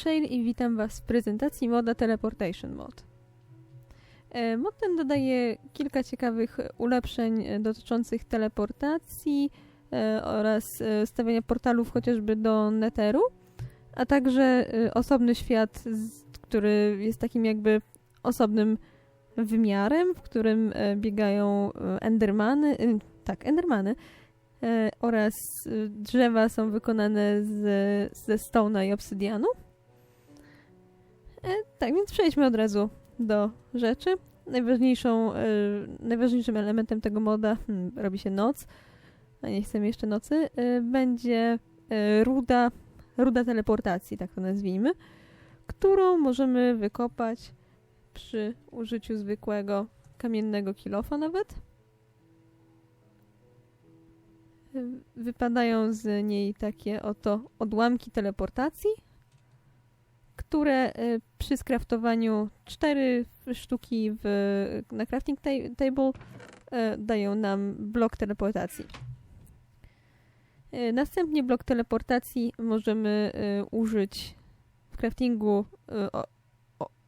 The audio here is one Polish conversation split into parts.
Shale i witam Was w prezentacji moda Teleportation Mod. E, mod ten dodaje kilka ciekawych ulepszeń e, dotyczących teleportacji e, oraz stawiania portalów chociażby do Netheru, a także osobny świat, który jest takim jakby osobnym wymiarem, w którym biegają endermany, tak, endermany, oraz drzewa są wykonane z, ze stona i obsydianu. Tak, więc przejdźmy od razu do rzeczy. Najważniejszą, e, najważniejszym elementem tego moda hmm, robi się noc, a nie chcemy jeszcze nocy, e, będzie e, ruda, ruda teleportacji, tak to nazwijmy, którą możemy wykopać przy użyciu zwykłego kamiennego kilofa nawet. Wypadają z niej takie oto odłamki teleportacji, które y, przy skraftowaniu cztery sztuki w, na crafting table y, dają nam blok teleportacji. Y, następnie blok teleportacji możemy użyć w craftingu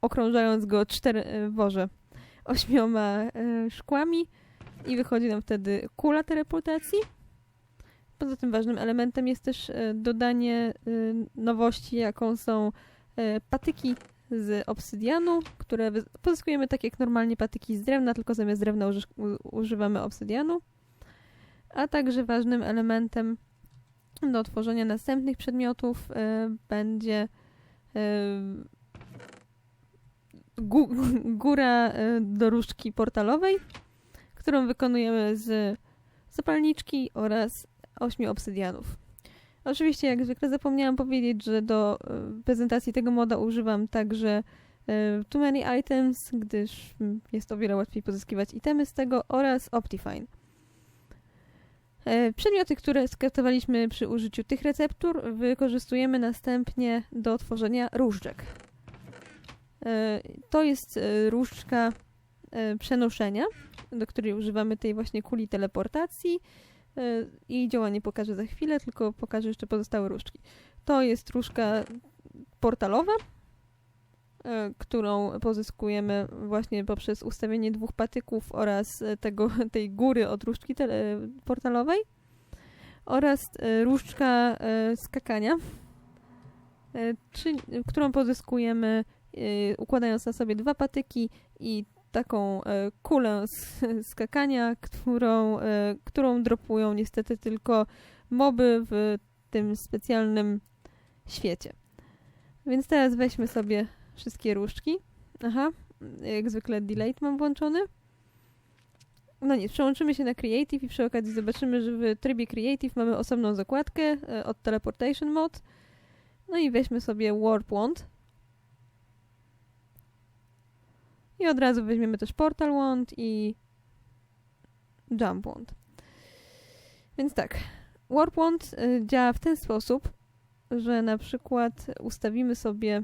okrążając go cztery worze ośmioma szkłami i wychodzi nam wtedy kula teleportacji. Poza tym ważnym elementem jest też dodanie nowości, jaką są patyki z obsydianu, które pozyskujemy tak jak normalnie patyki z drewna, tylko zamiast drewna uży używamy obsydianu. A także ważnym elementem do tworzenia następnych przedmiotów y, będzie y, góra y, do różdżki portalowej, którą wykonujemy z zapalniczki oraz ośmiu obsydianów. Oczywiście, jak zwykle zapomniałam powiedzieć, że do e, prezentacji tego moda używam także e, Too Many Items, gdyż mm, jest o wiele łatwiej pozyskiwać itemy z tego oraz Optifine. E, przedmioty, które skraftowaliśmy przy użyciu tych receptur wykorzystujemy następnie do tworzenia różdżek. To jest różdżka przenoszenia, do której używamy tej właśnie kuli teleportacji i działanie pokażę za chwilę, tylko pokażę jeszcze pozostałe różdżki. To jest różdżka portalowa, e, którą pozyskujemy właśnie poprzez ustawienie dwóch patyków oraz tego, tej góry od różdżki portalowej oraz e, różdżka e, skakania, którą pozyskujemy układając na sobie dwa patyki i taką e, kulę skakania, którą, e, którą dropują niestety tylko moby w tym specjalnym świecie. Więc teraz weźmy sobie wszystkie różdżki. Aha, jak zwykle delay mam włączony. No nic, przełączymy się na Creative i przy okazji zobaczymy, że w trybie Creative mamy osobną zakładkę e, od Teleportation Mode. No i weźmy sobie Warp Wand. I od razu weźmiemy też Portal Wand i Jump Wand. Więc tak, Warp Wand y, działa w ten sposób, że na przykład ustawimy sobie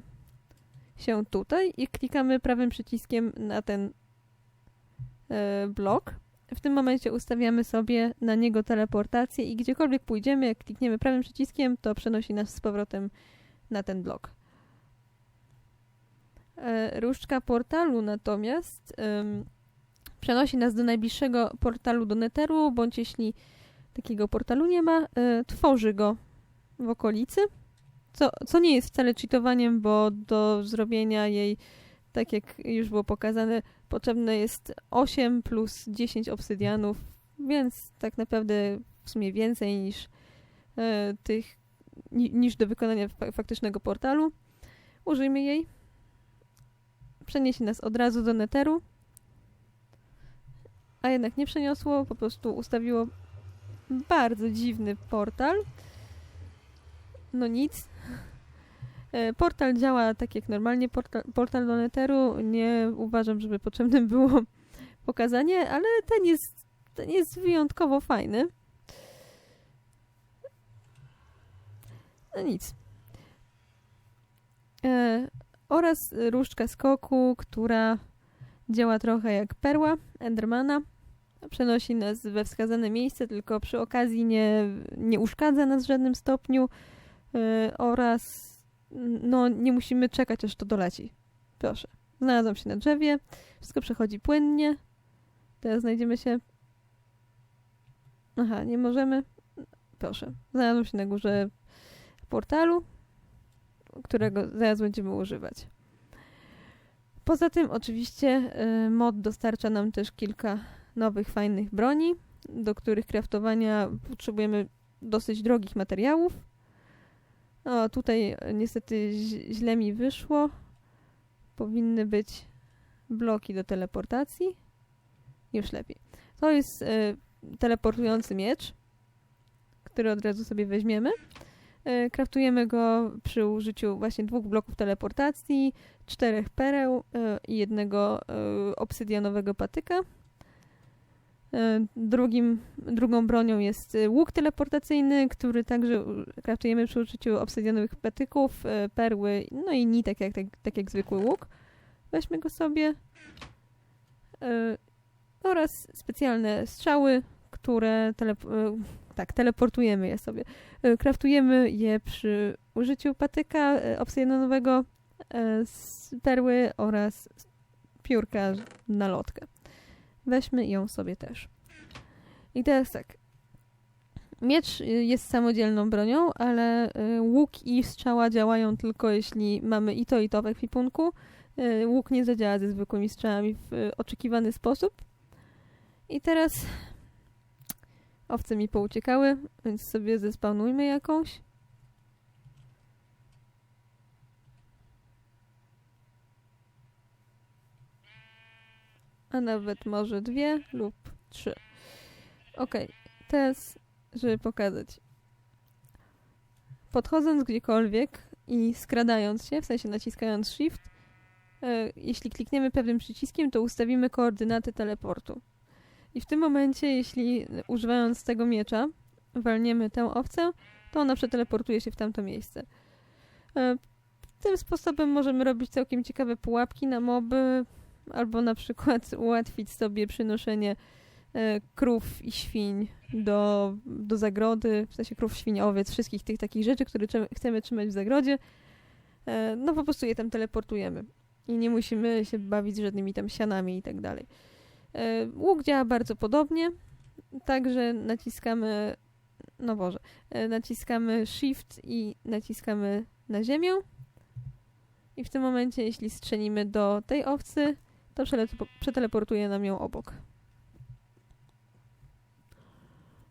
się tutaj i klikamy prawym przyciskiem na ten y, blok. W tym momencie ustawiamy sobie na niego teleportację i gdziekolwiek pójdziemy, jak klikniemy prawym przyciskiem, to przenosi nas z powrotem na ten blok. E, różdżka portalu natomiast um, przenosi nas do najbliższego portalu do Netheru, bądź jeśli takiego portalu nie ma, y, tworzy go w okolicy, co, co nie jest wcale cheatowaniem, bo do zrobienia jej, tak jak już było pokazane, potrzebne jest 8 plus 10 obsydianów, więc tak naprawdę w sumie więcej niż y, tych, niż do wykonania faktycznego portalu. Użyjmy jej przeniesie nas od razu do neteru. A jednak nie przeniosło, po prostu ustawiło bardzo dziwny portal. No nic. E, portal działa tak jak normalnie portal, portal do neteru. Nie uważam, żeby potrzebnym było pokazanie, ale ten jest, ten jest wyjątkowo fajny. No nic. E, oraz różdżka skoku, która działa trochę jak perła Endermana. Przenosi nas we wskazane miejsce, tylko przy okazji nie, nie uszkadza nas w żadnym stopniu yy, oraz no nie musimy czekać, aż to doleci. Proszę. Znalazłam się na drzewie, wszystko przechodzi płynnie. Teraz znajdziemy się... Aha, nie możemy. Proszę. Znalazłam się na górze portalu, którego zaraz będziemy używać. Poza tym oczywiście y, mod dostarcza nam też kilka nowych, fajnych broni, do których kraftowania potrzebujemy dosyć drogich materiałów. O, tutaj e, niestety źle mi wyszło. Powinny być bloki do teleportacji. Już lepiej. To jest y, teleportujący miecz, który od razu sobie weźmiemy. Y, kraftujemy go przy użyciu właśnie dwóch bloków teleportacji, czterech pereł y, i jednego obsydianowego patyka. Drugim, drugą bronią jest łuk teleportacyjny, który także kraftujemy przy użyciu obsydianowych patyków, perły, no i nitek, jak, tak, tak jak zwykły łuk. Weźmy go sobie oraz specjalne strzały, które tak, teleportujemy je sobie. E, kraftujemy je przy użyciu patyka e, obsydianowego z perły oraz piórka na lotkę. Weźmy ją sobie też. I teraz tak. Miecz jest samodzielną bronią, ale łuk i strzała działają tylko jeśli mamy i to i to w ekwipunku. Łuk nie zadziała ze zwykłymi strzałami w oczekiwany sposób. I teraz owce mi pouciekały, więc sobie zespawnujmy jakąś. A nawet może dwie lub trzy. Ok, teraz, żeby pokazać. Podchodząc gdziekolwiek i skradając się, w sensie naciskając Shift, e, jeśli klikniemy pewnym przyciskiem, to ustawimy koordynaty teleportu. I w tym momencie, jeśli używając tego miecza walniemy tę owcę, to ona przeteleportuje się w tamto miejsce. E, tym sposobem możemy robić całkiem ciekawe pułapki na moby, albo na przykład ułatwić sobie przynoszenie e, krów i świń do, do zagrody, w sensie krów, świń, owiec, wszystkich tych takich rzeczy, które chcemy trzymać w zagrodzie. E, no po prostu je tam teleportujemy. I nie musimy się bawić żadnymi tam sianami i tak dalej. E, łuk działa bardzo podobnie, także naciskamy, no Boże, e, naciskamy Shift i naciskamy na ziemię. I w tym momencie, jeśli strzelimy do tej owcy, to przeteleportuje nam ją obok.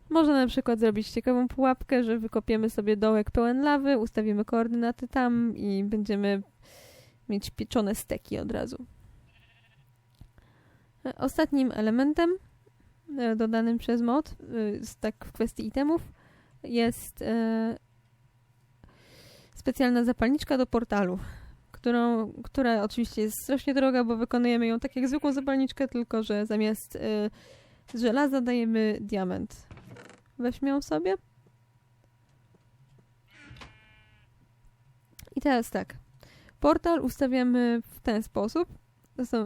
Można na przykład zrobić ciekawą pułapkę, że wykopiemy sobie dołek pełen lawy, ustawimy koordynaty tam i będziemy mieć pieczone steki od razu. Ostatnim elementem e, dodanym przez mod, e, tak w kwestii itemów, jest e, specjalna zapalniczka do portalu, którą, która oczywiście jest strasznie droga, bo wykonujemy ją tak jak zwykłą zapalniczkę, tylko że zamiast żelaza dajemy diament. Weźmy ją sobie. I teraz tak. Portal ustawiamy w ten sposób,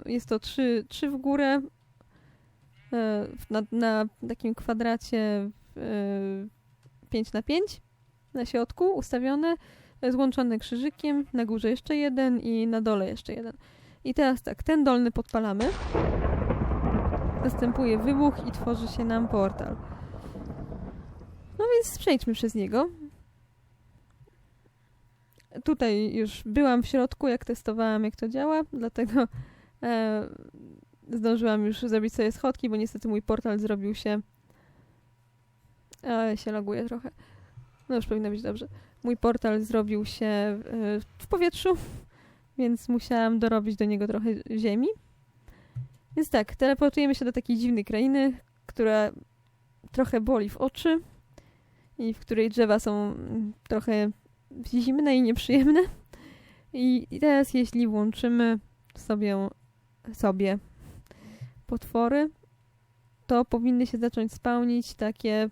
jest to trzy, trzy w górę e, na, na takim kwadracie 5 e, na 5 na środku ustawione, złączone krzyżykiem, na górze jeszcze jeden i na dole jeszcze jeden. I teraz tak, ten dolny podpalamy. Następuje wybuch i tworzy się nam portal. No więc przejdźmy przez niego. Tutaj już byłam w środku, jak testowałam, jak to działa, dlatego E, zdążyłam już zrobić sobie schodki, bo niestety mój portal zrobił się... E, się laguje trochę. No już powinno być dobrze. Mój portal zrobił się e, w powietrzu, więc musiałam dorobić do niego trochę ziemi. Więc tak, teleportujemy się do takiej dziwnej krainy, która trochę boli w oczy i w której drzewa są trochę zimne i nieprzyjemne. I, i teraz jeśli włączymy sobie sobie potwory, to powinny się zacząć spełnić takie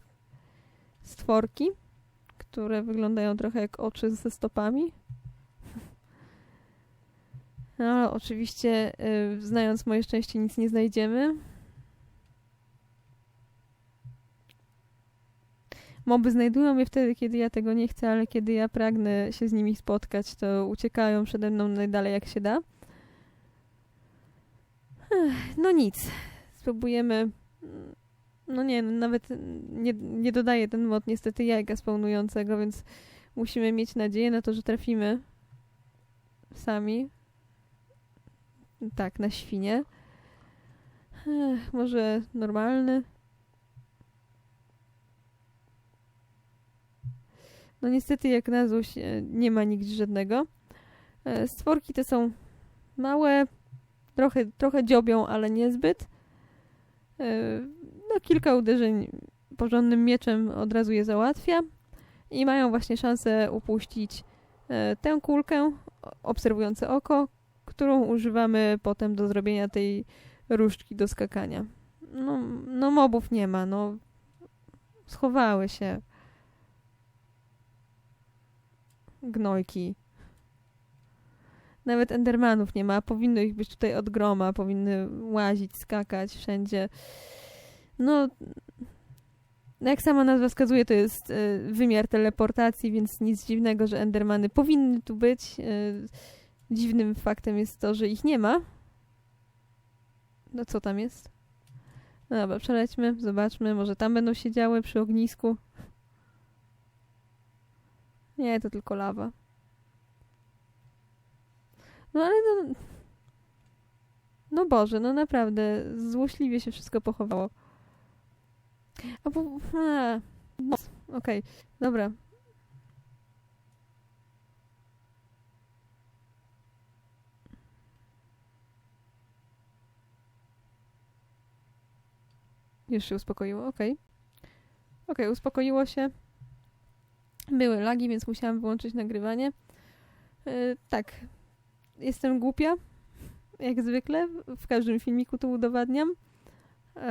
stworki, które wyglądają trochę jak oczy ze stopami. No, ale oczywiście, yy, znając moje szczęście, nic nie znajdziemy. Moby znajdują mnie wtedy, kiedy ja tego nie chcę, ale kiedy ja pragnę się z nimi spotkać, to uciekają przede mną najdalej jak się da. No nic. Spróbujemy. No nie, no nawet nie, nie dodaje ten mod niestety jajka spełnującego, więc musimy mieć nadzieję na to, że trafimy sami. Tak, na świnie. Ech, może normalny. No niestety jak na złość e, nie ma nigdzie żadnego. E, Stworki te są małe, trochę, trochę dziobią, ale niezbyt. E, No kilka uderzeń porządnym mieczem od razu je załatwia i mają właśnie szansę upuścić e, tę kulkę, obserwujące oko, którą używamy potem do zrobienia tej różdżki do skakania. No, no mobów nie ma, no schowały się. Gnojki. Nawet endermanów nie ma, powinno ich być tutaj od groma, powinny łazić, skakać wszędzie. No, no jak sama nazwa wskazuje, to jest e, wymiar teleportacji, więc nic dziwnego, że endermany powinny tu być. E, dziwnym faktem jest to, że ich nie ma. No co tam jest? No dobra, przelećmy, zobaczmy, może tam będą siedziały przy ognisku. Nie, to tylko lawa. No ale no... No Boże, no naprawdę, złośliwie się wszystko pochowało. A bo... No, Okej, dobra. Już się uspokoiło, okej. Okej, uspokoiło się. Były lagi, więc musiałam wyłączyć nagrywanie. Yy, tak, jestem głupia, jak zwykle. W każdym filmiku to udowadniam. Yy,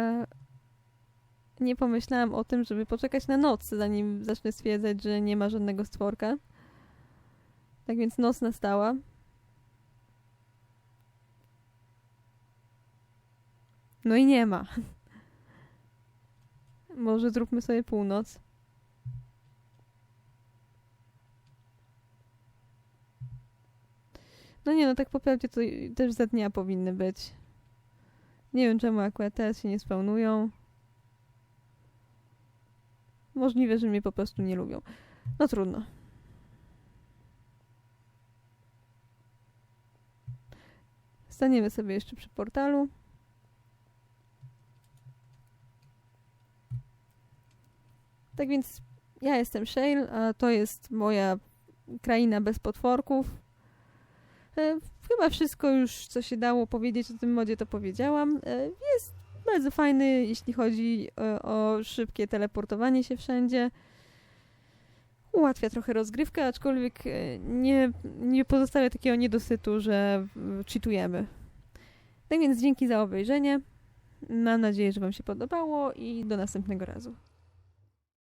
nie pomyślałam o tym, żeby poczekać na noc, zanim zacznę stwierdzać, że nie ma żadnego stworka. Tak więc noc nastała. No i nie ma. Może zróbmy sobie północ. No nie, no tak po prawdzie to też za dnia powinny być. Nie wiem czemu akurat teraz się nie spełnują. Możliwe, że mnie po prostu nie lubią. No trudno. Staniemy sobie jeszcze przy portalu. Tak więc ja jestem Shale, a to jest moja kraina bez potworków. E, chyba wszystko już, co się dało powiedzieć o tym modzie, to powiedziałam. E, jest bardzo fajny, jeśli chodzi e, o szybkie teleportowanie się wszędzie. Ułatwia trochę rozgrywkę, aczkolwiek nie, nie pozostawia takiego niedosytu, że cheatujemy. Tak więc dzięki za obejrzenie. Mam nadzieję, że Wam się podobało i do następnego razu.